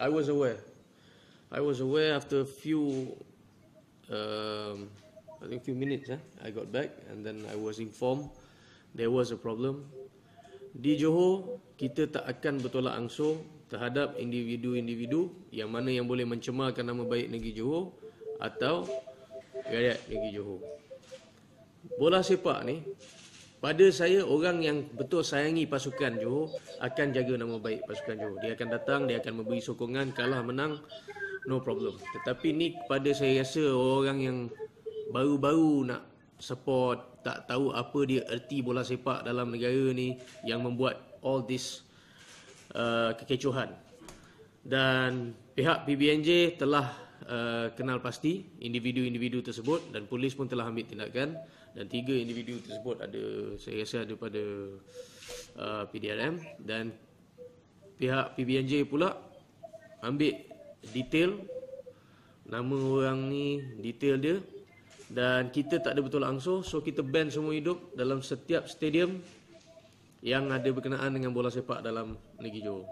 I was aware. I was aware after a few, um, I think few minutes. Eh, I got back and then I was informed there was a problem. Di Johor, kita tak akan bertolak ansur terhadap individu-individu yang mana yang boleh mencemarkan nama baik negeri Johor atau rakyat negeri Johor. Bola sepak ni, pada saya orang yang betul sayangi pasukan Johor akan jaga nama baik pasukan Johor. Dia akan datang, dia akan memberi sokongan, kalah menang, no problem. Tetapi ni pada saya rasa orang yang baru-baru nak support, tak tahu apa dia erti bola sepak dalam negara ni yang membuat all this uh, kekecohan. Dan pihak PBNJ telah uh, kenal pasti individu-individu tersebut dan polis pun telah ambil tindakan dan tiga individu tersebut ada saya rasa ada pada uh, PDRM dan pihak PBNJ pula ambil detail nama orang ni detail dia dan kita tak ada betul langsung so kita ban semua hidup dalam setiap stadium yang ada berkenaan dengan bola sepak dalam negeri Johor.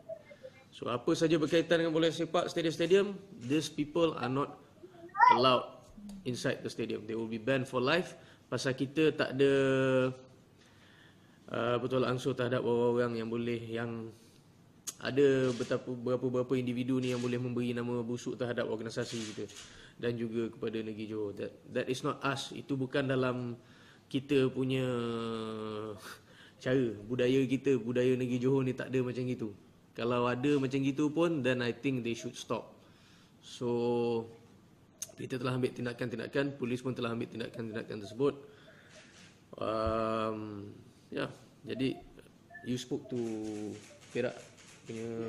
So apa saja berkaitan dengan bola sepak stadium-stadium, these people are not allowed inside the stadium. They will be banned for life pasal kita tak ada uh, betul langsung terhadap orang-orang yang boleh yang ada betapa berapa-berapa individu ni yang boleh memberi nama busuk terhadap organisasi kita dan juga kepada negeri Johor. That, that is not us. Itu bukan dalam kita punya cara, budaya kita, budaya negeri Johor ni tak ada macam gitu. Kalau ada macam gitu pun, then I think they should stop. So, kita telah ambil tindakan-tindakan, polis pun telah ambil tindakan-tindakan tersebut. Um, ya, yeah, jadi you spoke to Perak punya